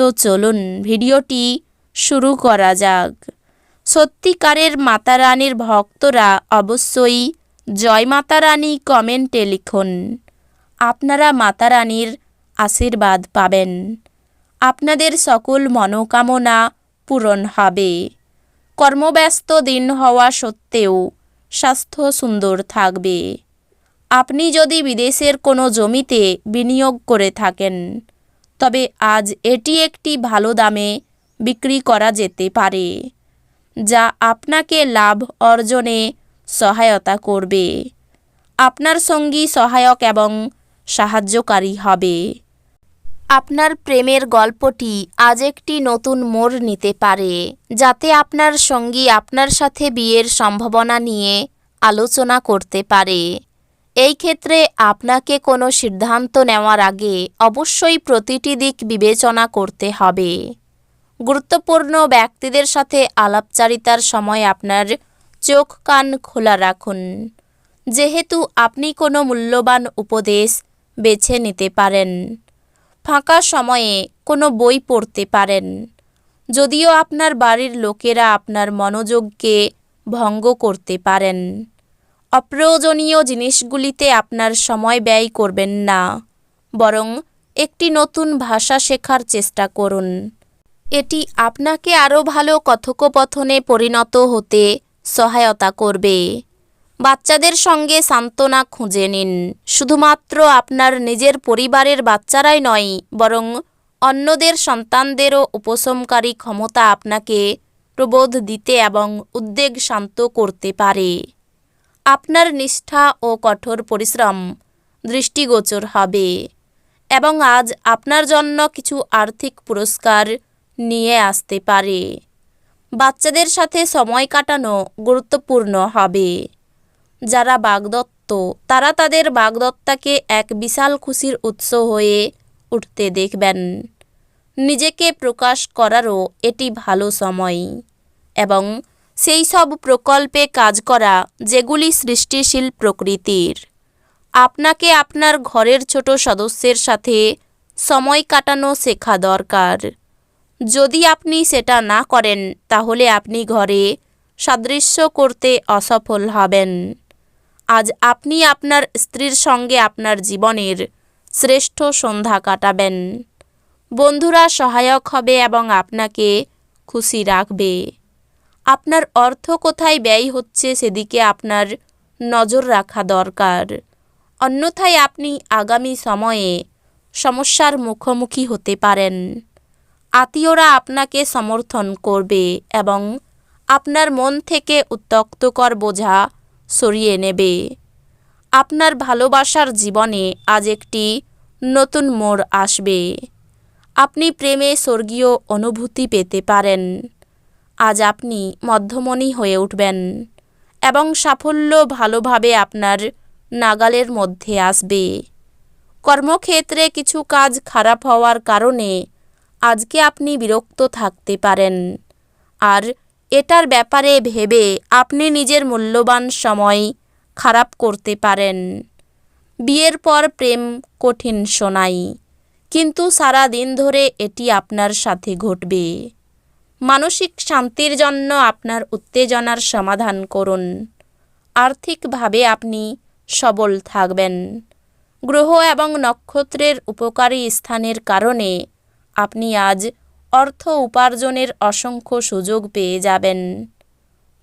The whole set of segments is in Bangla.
তো চলুন ভিডিওটি শুরু করা যাক। সত্যিকারের মাতারানীর ভক্তরা অবশ্যই জয় মাতারানী কমেন্টে লিখুন। আপনারা মাতারানীর আশীর্বাদ পাবেন। আপনাদের সকল মনোকামনা পূরণ হবে। কর্মব্যস্ত দিন হওয়া সত্ত্বেও স্বাস্থ্য সুন্দর থাকবে। আপনি যদি বিদেশের কোনো জমিতে বিনিয়োগ করে থাকেন তবে আজ এটি একটি ভালো দামে বিক্রি করা যেতে পারে, যা আপনাকে লাভ অর্জনে সহায়তা করবে। আপনার সঙ্গী সহায়ক এবং সাহায্যকারী হবে। আপনার প্রেমের গল্পটি আজ একটি নতুন মোড় নিতে পারে, যাতে আপনার সঙ্গী আপনার সাথে বিয়ের সম্ভাবনা নিয়ে আলোচনা করতে পারে। এই ক্ষেত্রে আপনাকে কোনো সিদ্ধান্ত নেওয়ার আগে অবশ্যই প্রতিটি দিক বিবেচনা করতে হবে। গুরুত্বপূর্ণ ব্যক্তিদের সাথে আলাপচারিতার সময় আপনার চোখ কান খোলা রাখুন। যেহেতু আপনি কোনো মূল্যবান উপদেশ বেছে নিতে পারেন, ফাঁকা সময়ে কোনো বই পড়তে পারেন। যদিও আপনার বাড়ির লোকেরা আপনার মনোযোগকে ভঙ্গ করতে পারেন। অপ্রয়োজনীয় জিনিসগুলিতে আপনার সময় ব্যয় করবেন না, বরং একটি নতুন ভাষা শেখার চেষ্টা করুন। এটি আপনাকে আরও ভালো কথোপকথনে পরিণত হতে সহায়তা করবে। বাচ্চাদের সঙ্গে সান্ত্বনা খুঁজে নিন। শুধুমাত্র আপনার নিজের পরিবারের বাচ্চারাই নয়, বরং অন্যদের সন্তানদেরও উপশমকারী ক্ষমতা আপনাকে প্রবোধ দিতে এবং উদ্বেগ শান্ত করতে পারে। আপনার নিষ্ঠা ও কঠোর পরিশ্রম দৃষ্টিগোচর হবে এবং আজ আপনার জন্য কিছু আর্থিক পুরস্কার নিয়ে আসতে পারে। বাচ্চাদের সাথে সময় কাটানো গুরুত্বপূর্ণ হবে। যারা বাগদত্ত, তারা তাদের বাগদত্তাকে এক বিশাল খুশির উৎস হয়ে উঠতে দেখবেন। নিজেকে প্রকাশ করারও এটি ভালো সময় এবং সেই সব প্রকল্পে কাজ করা যেগুলি সৃষ্টিশীল প্রকৃতির। আপনাকে আপনার ঘরের ছোট সদস্যের সাথে সময় কাটানো শেখা দরকার। যদি আপনি সেটা না করেন, তাহলে আপনি ঘরে সাদৃশ্য করতে অসফল হবেন। আজ আপনি আপনার স্ত্রীর সঙ্গে আপনার জীবনের শ্রেষ্ঠ সন্ধ্যা কাটাবেন। বন্ধুরা সহায়ক হবে এবং আপনাকে খুশি রাখবে। আপনার অর্থ কোথায় ব্যয় হচ্ছে সেদিকে আপনার নজর রাখা দরকার। অন্যথায় আপনি আগামী সময়ে সমস্যার মুখোমুখি হতে পারেন। আত্মীয়রা আপনাকে সমর্থন করবে এবং আপনার মন থেকে উত্তক্তকর বোঝা সরিয়ে নেবে। আপনার ভালোবাসার জীবনে আজ একটি নতুন মোড় আসবে। আপনি প্রেমে স্বর্গীয় অনুভূতি পেতে পারেন। আজ আপনি মধ্যমণি হয়ে উঠবেন এবং সাফল্য ভালোভাবে আপনার নাগালের মধ্যে আসবে। কর্মক্ষেত্রে কিছু কাজ খারাপ হওয়ার কারণে আজকে আপনি বিরক্ত থাকতে পারেন। আর এটার ব্যাপারে ভেবে আপনি নিজের মূল্যবান সময় খারাপ করতে পারেন। বিয়ের পর প্রেম কঠিন শোনাই, কিন্তু সারা দিন ধরে এটি আপনার সাথে ঘটবে। মানসিক শান্তির জন্য আপনার উত্তেজনার সমাধান করুন। আর্থিকভাবে আপনি সবল থাকবেন। গ্রহ এবং নক্ষত্রের উপকারী স্থানের কারণে আপনি আজ অর্থ উপার্জনের অসংখ্য সুযোগ পেয়ে যাবেন।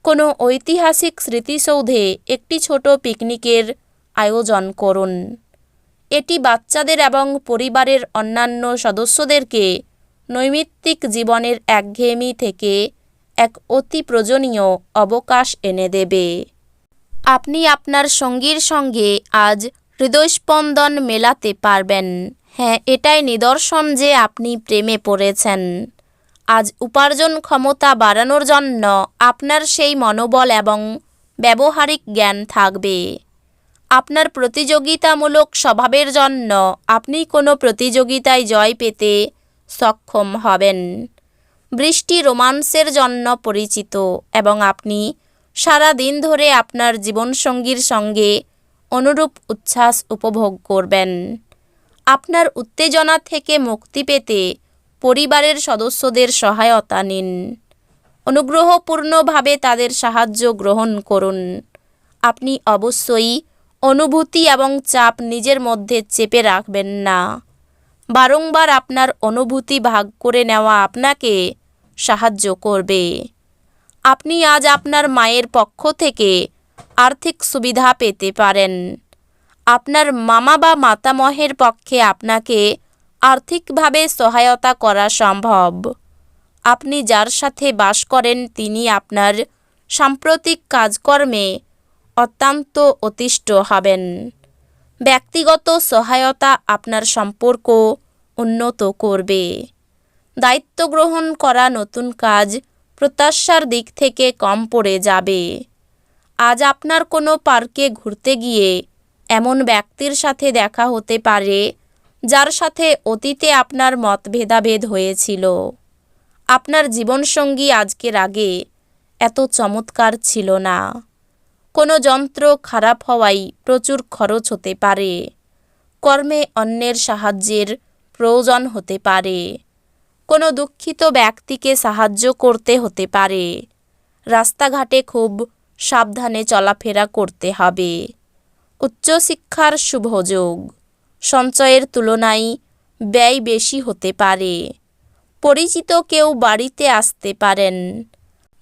কোনো ঐতিহাসিক স্মৃতিসৌধে একটি ছোট পিকনিকের আয়োজন করুন। এটি বাচ্চাদের এবং পরিবারের অন্যান্য সদস্যদেরকে নৈমিত্তিক জীবনের একঘেয়েমি থেকে এক অতি প্রয়োজনীয় অবকাশ এনে দেবে। আপনি আপনার সঙ্গীর সঙ্গে আজ হৃদয়স্পন্দন মেলাতে পারবেন। হ্যাঁ এটাই নিদর্শন যে আপনি প্রেমে পড়েছেন। আজ উপার্জন ক্ষমতা বাড়ানোর জন্য আপনার সেই মনোবল এবং ব্যবহারিক জ্ঞান থাকবে। আপনার প্রতিযোগিতামূলক স্বভাবের জন্য আপনি কোনো প্রতিযোগিতায় জয় পেতে সক্ষম হবেন। বৃষ্টি রোমান্সের জন্য পরিচিত এবং আপনি সারা দিন ধরে আপনার জীবনসঙ্গীর সঙ্গে অনুরূপ উচ্ছ্বাস উপভোগ করবেন। আপনার উত্তেজনা থেকে মুক্তি পেতে পরিবারের সদস্যদের সহায়তা নিন। অনুগ্রহপূর্ণভাবে তাদের সাহায্য গ্রহণ করুন। আপনি অবশ্যই অনুভূতি এবং চাপ নিজের মধ্যে চেপে রাখবেন না। বারংবার আপনার অনুভূতি ভাগ করে নেওয়া আপনাকে সাহায্য করবে। আপনি আজ আপনার মায়ের পক্ষ থেকে আর্থিক সুবিধা পেতে পারেন। আপনার মামা বা মাতামহের পক্ষে আপনাকে আর্থিকভাবে সহায়তা করা সম্ভব। আপনি যার সাথে বাস করেন, তিনি আপনার সাম্প্রতিক কাজকর্মে অত্যন্ত অতিষ্ঠ হবেন। ব্যক্তিগত সহায়তা আপনার সম্পর্ক উন্নত করবে। দায়িত্ব গ্রহণ করা নতুন কাজ প্রত্যাশার দিক থেকে কম পড়ে যাবে। আজ আপনার কোনো পার্কে ঘুরতে গিয়ে এমন ব্যক্তির সাথে দেখা হতে পারে যার সাথে অতীতে আপনার মতভেদাভেদ হয়েছিল। আপনার জীবনসঙ্গী আজকের আগে এত চমৎকার ছিল না। কোনো যন্ত্র খারাপ হওয়ায় প্রচুর খরচ হতে পারে। কর্মে অন্যের সাহায্যের প্রয়োজন হতে পারে। কোনো দুঃখিত ব্যক্তিকে সাহায্য করতে হতে পারে। রাস্তাঘাটে খুব সাবধানে চলাফেরা করতে হবে। উচ্চশিক্ষার শুভযোগ সঞ্চয়ের তুলনায় ব্যয় বেশি হতে পারে। পরিচিত কেউ বাড়িতে আসতে পারেন।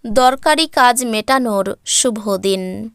দরকারি কাজ মেটানোর শুভ দিন।